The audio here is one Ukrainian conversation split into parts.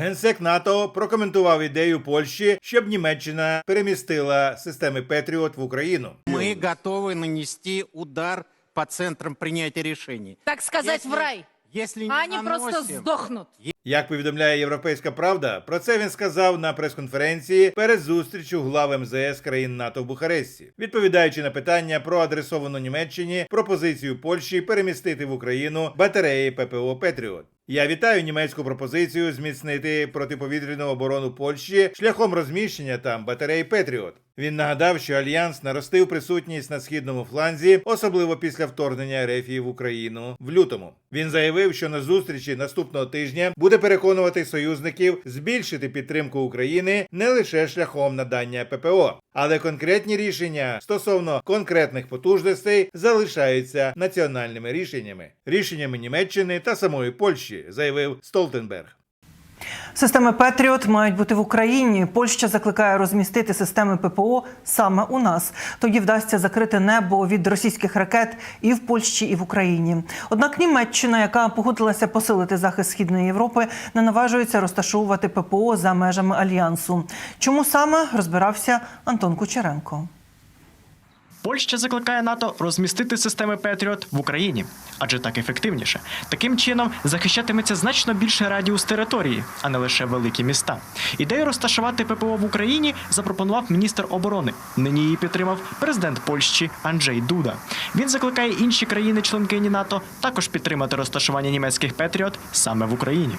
Генсек НАТО прокоментував ідею Польщі, щоб Німеччина перемістила системи Петріот в Україну. Мы готовы нанести удар по центрам принятия решений. так сказать, Если- в рай. Если не А они просто сдохнут. Як повідомляє Європейська Правда, про це він сказав на прес-конференції перед зустрічю глав МЗС країн НАТО в Бухаресті, відповідаючи на питання про адресовану Німеччині пропозицію Польщі перемістити в Україну батареї ППО Петріот. Я вітаю німецьку пропозицію зміцнити протиповітряну оборону Польщі шляхом розміщення там батарей Петріот. Він нагадав, що альянс наростив присутність на східному фланзі, особливо після вторгнення РФ в Україну в лютому. Він заявив, що на зустрічі наступного тижня буде переконувати союзників збільшити підтримку України не лише шляхом надання ППО, але конкретні рішення стосовно конкретних потужностей залишаються національними рішеннями, рішеннями Німеччини та самої Польщі, заявив Столтенберг. Системи Петріот мають бути в Україні. Польща закликає розмістити системи ППО саме у нас. Тоді вдасться закрити небо від російських ракет і в Польщі, і в Україні. Однак Німеччина, яка погодилася посилити захист східної Європи, не наважується розташовувати ППО за межами альянсу. Чому саме розбирався Антон Кучеренко? Польща закликає НАТО розмістити системи Петріот в Україні, адже так ефективніше. Таким чином захищатиметься значно більше радіус території, а не лише великі міста. Ідею розташувати ППО в Україні запропонував міністр оборони. Нині її підтримав президент Польщі Анджей Дуда. Він закликає інші країни-членкині НАТО також підтримати розташування німецьких Петріот саме в Україні.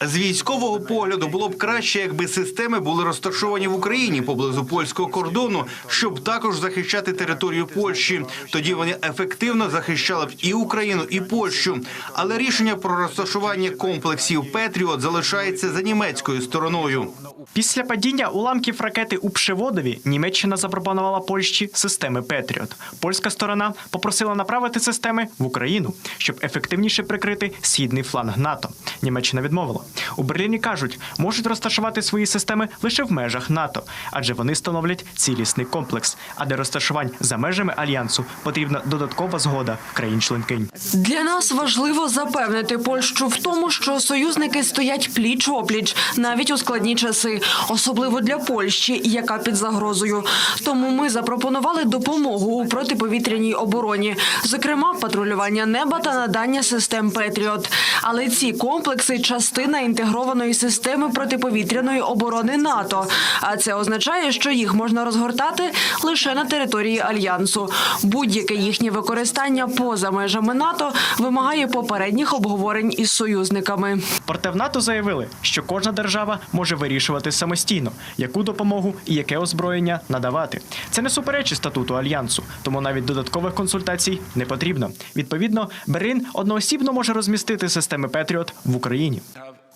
З військового погляду було б краще, якби системи були розташовані в Україні поблизу польського кордону, щоб також захищати територію Польщі. Тоді вони ефективно захищали б і Україну, і Польщу. Але рішення про розташування комплексів Петріот залишається за німецькою стороною. Після падіння уламків ракети у Пшеводові Німеччина запропонувала Польщі системи Петріот. Польська сторона попросила направити системи в Україну, щоб ефективніше прикрити східний фланг НАТО. Німеччина відмовила. У Берліні кажуть, можуть розташувати свої системи лише в межах НАТО, адже вони становлять цілісний комплекс. А для розташувань за межами альянсу потрібна додаткова згода країн-членкинь. Для нас важливо запевнити Польщу в тому, що союзники стоять пліч опліч навіть у складні часи, особливо для Польщі, яка під загрозою. Тому ми запропонували допомогу у протиповітряній обороні, зокрема патрулювання неба та надання систем Петріот. Але ці комплекси частина інтегрованої системи протиповітряної оборони НАТО. А це означає, що їх можна розгортати лише на території альянсу. Будь-яке їхнє використання поза межами НАТО вимагає попередніх обговорень із союзниками. Проте в НАТО заявили, що кожна держава може вирішувати самостійно, яку допомогу і яке озброєння надавати. Це не суперечить статуту альянсу, тому навіть додаткових консультацій не потрібно. Відповідно, Берлін одноосібно може розмістити системи Петріот в Україні.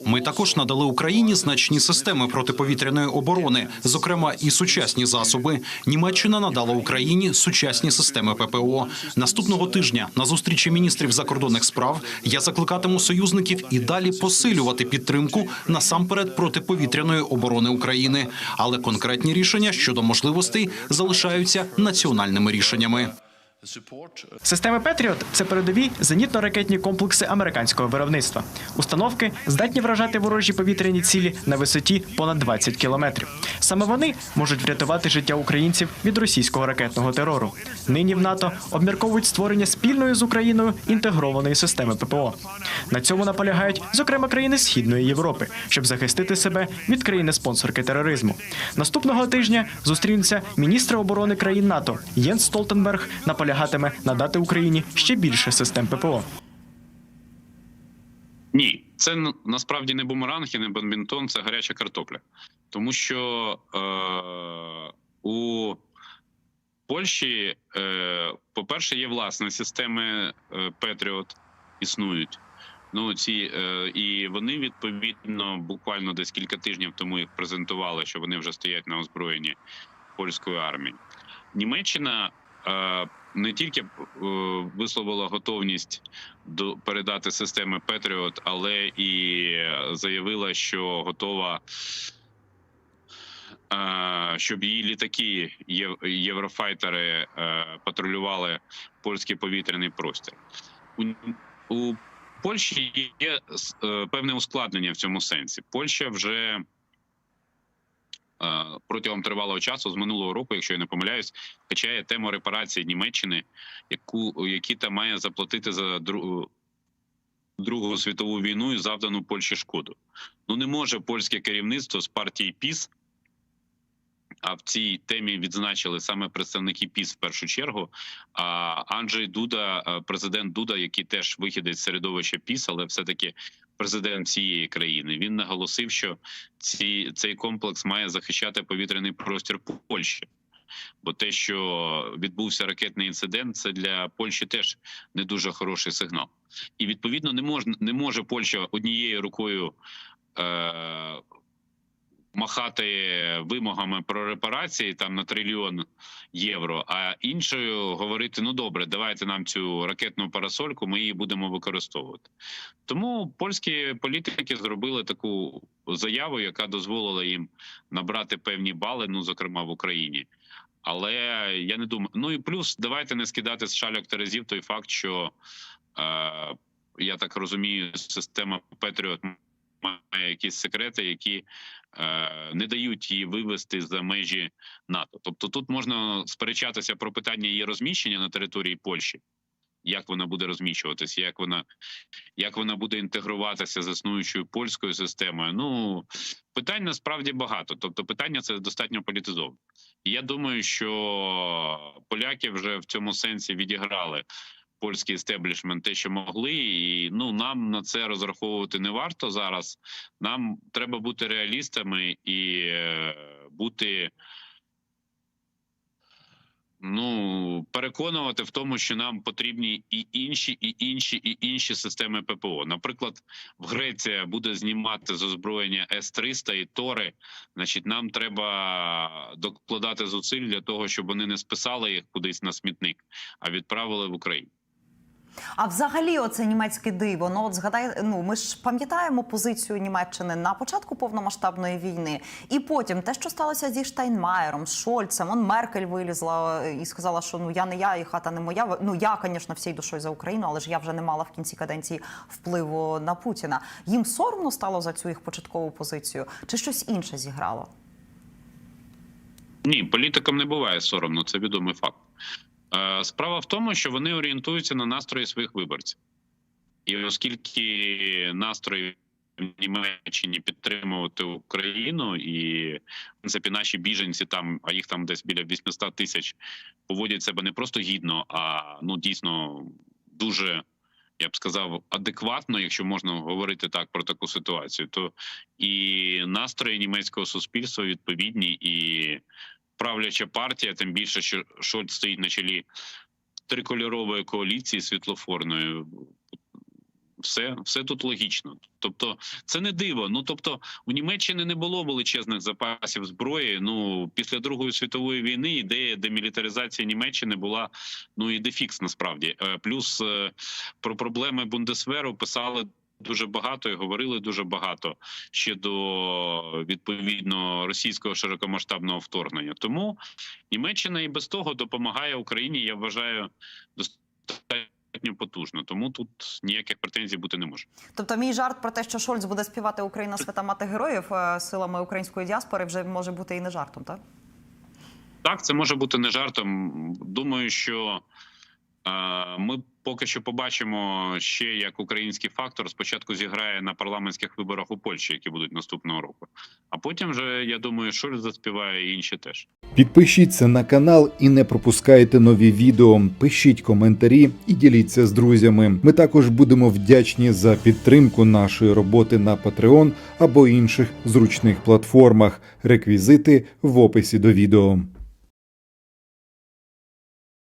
Ми також надали Україні значні системи протиповітряної оборони, зокрема і сучасні засоби. Німеччина надала Україні сучасні системи ППО. Наступного тижня на зустрічі міністрів закордонних справ я закликатиму союзників і далі посилювати підтримку насамперед протиповітряної оборони України. Але конкретні рішення щодо можливостей залишаються національними рішеннями. Системи Петріот це передові зенітно-ракетні комплекси американського виробництва. Установки здатні вражати ворожі повітряні цілі на висоті понад 20 кілометрів. Саме вони можуть врятувати життя українців від російського ракетного терору. Нині в НАТО обмірковують створення спільної з Україною інтегрованої системи ППО. На цьому наполягають, зокрема, країни Східної Європи, щоб захистити себе від країни-спонсорки тероризму. Наступного тижня зустрінуться міністри оборони країн НАТО Єнс Столтенберг наполягатиме надати Україні ще більше систем ППО. Ні, це насправді не бумеранг і не бадмінтон, це гаряча картопля. Тому що е, у Польщі, е, по-перше, є власні системи е, Петріот існують. Ну, ці, е, і вони відповідно буквально десь кілька тижнів тому їх презентували, що вони вже стоять на озброєнні польської армії. Німеччина е, не тільки е, висловила готовність до передати системи Петріот, але і заявила, що готова. е, Щоб її літаки єв- єврофайтери е, патрулювали польський повітряний простір у, Польщі є певне ускладнення в цьому сенсі. Польща вже протягом тривалого часу з минулого року, якщо я не помиляюсь, качає тему репарації Німеччини, яку які та має заплатити за дру- Другу світову війну і завдану Польщі шкоду. Ну не може польське керівництво з партії ПІС. А в цій темі відзначили саме представники ПІС в першу чергу. А Анджей Дуда, е, президент Дуда, який теж вихідець середовища ПІС, але все-таки президент цієї країни. Він наголосив, що ці, цей комплекс має захищати повітряний простір Польщі. Бо те, що відбувся ракетний інцидент, це для Польщі теж не дуже хороший сигнал. І відповідно не можна не може Польща однією рукою е, махати вимогами про репарації там на трильйон євро, а іншою говорити: ну добре, давайте нам цю ракетну парасольку, ми її будемо використовувати. Тому польські політики зробили таку заяву, яка дозволила їм набрати певні бали, ну зокрема в Україні. Але я не думаю. Ну і плюс давайте не скидати з шальок терезів той факт, що е, я так розумію, система Петріот має якісь секрети, які не дають її вивести за межі НАТО. Тобто, тут можна сперечатися про питання її розміщення на території Польщі. Як вона буде розміщуватися, як вона як вона буде інтегруватися з існуючою польською системою? Ну питань насправді багато. Тобто, питання це достатньо політизоване. Я думаю, що поляки вже в цьому сенсі відіграли польський істеблішмент те, що могли, і ну нам на це розраховувати не варто зараз. Нам треба бути реалістами і е, бути. Ну, переконувати в тому, що нам потрібні і інші, і інші, і інші системи ППО. Наприклад, в Греція буде знімати з озброєння С-300 і Тори. Значить, нам треба докладати зусиль для того, щоб вони не списали їх кудись на смітник, а відправили в Україну. А взагалі, оце німецьке диво. Ну от згадай, ну ми ж пам'ятаємо позицію Німеччини на початку повномасштабної війни, і потім те, що сталося зі Штайнмаєром, Шольцем, он Меркель вилізла і сказала, що ну я не я, і хата не моя. Ну я, звісно, всією душою за Україну, але ж я вже не мала в кінці каденції впливу на Путіна. Їм соромно стало за цю їх початкову позицію, чи щось інше зіграло? Ні, політикам не буває соромно, це відомий факт. Е, Справа в тому, що вони орієнтуються на настрої своїх виборців, і оскільки настрої в Німеччині підтримувати Україну, і в принципі наші біженці там, а їх там десь біля 800 тисяч, поводять себе не просто гідно, а ну дійсно дуже. Я б сказав, адекватно, якщо можна говорити так про таку ситуацію, то і настрої німецького суспільства відповідні, і правляча партія, тим більше, що Шольц стоїть на чолі трикольорової коаліції світлофорної. Все, все тут логічно. Тобто, це не диво. Ну тобто, у Німеччини не було величезних запасів зброї. Ну після Другої світової війни ідея демілітаризації Німеччини була ну і дефікс насправді. Е, Плюс е, про проблеми Бундесверу писали дуже багато і говорили дуже багато ще до відповідно російського широкомасштабного вторгнення. Тому Німеччина і без того допомагає Україні. Я вважаю достатньо потужно. Тому тут ніяких претензій бути не може. Тобто, мій жарт про те, що Шольц буде співати Україна свята мати героїв е, силами української діаспори, вже може бути і не жартом, так? Так, це може бути не жартом. Думаю, що ми поки що побачимо ще як український фактор спочатку зіграє на парламентських виборах у Польщі, які будуть наступного року. А потім вже я думаю, Шольц заспіває і інші теж. Підпишіться на канал і не пропускайте нові відео. Пишіть коментарі і діліться з друзями. Ми також будемо вдячні за підтримку нашої роботи на Patreon або інших зручних платформах. Реквізити в описі до відео.